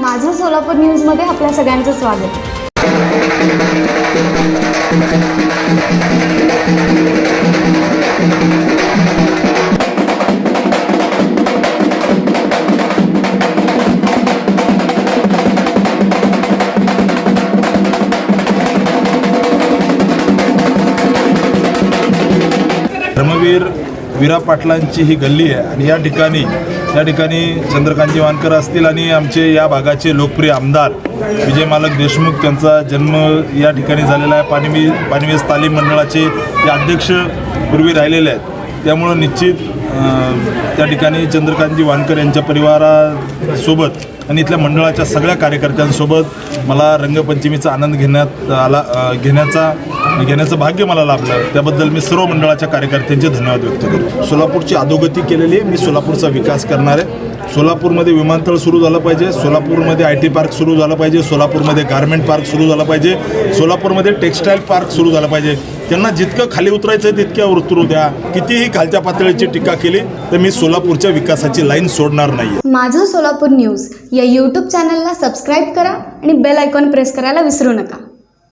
माझं सोलापूर न्यूजमध्ये आपल्या सगळ्यांचं स्वागत. धर्मवीर वीरा पाटलांची ही गल्ली आहे आणि या ठिकाणी या ठिकाणी चंद्रकांतजी वानकर असतील आणि आमचे या भागाचे लोकप्रिय आमदार विजय मालक देशमुख त्यांचा जन्म या ठिकाणी झालेला आहे. पाणीवी पाणीवीस तालीम मंडळाचे ते अध्यक्ष पूर्वी राहिलेले आहेत त्यामुळं निश्चित त्या ठिकाणी चंद्रकांतजी वानकर यांच्या परिवारासोबत आणि इथल्या मंडळाच्या सगळ्या कार्यकर्त्यांसोबत मला रंगपंचमीचा आनंद घेण्यात आला घेण्याचा घेण्याचं भाग्य मला लाभलं. त्याबद्दल मी सर्व मंडळाच्या कार्यकर्त्यांचे धन्यवाद व्यक्त करतो. सोलापूरची अधोगती केलेली आहे. मी सोलापूरचा विकास करणार आहे. सोलापूरमध्ये विमानतळ सुरू झालं पाहिजे. सोलापूरमध्ये आय टी पार्क सुरू झालं पाहिजे. सोलापूरमध्ये गारमेंट पार्क सुरू झालं पाहिजे. सोलापूरमध्ये टेक्स्टाईल पार्क सुरू झालं पाहिजे. त्यांना जितकं खाली उतरायचं आहे तितक्या उतरू द्या. कितीही खालच्या पातळीची टीका केली तर मी सोलापूरच्या विकासाची लाईन सोडणार नाही माझं सोलापूर न्यूज या यूट्यूब चॅनलला सबस्क्राईब करा आणि बेल आयकॉन प्रेस करायला विसरू नका.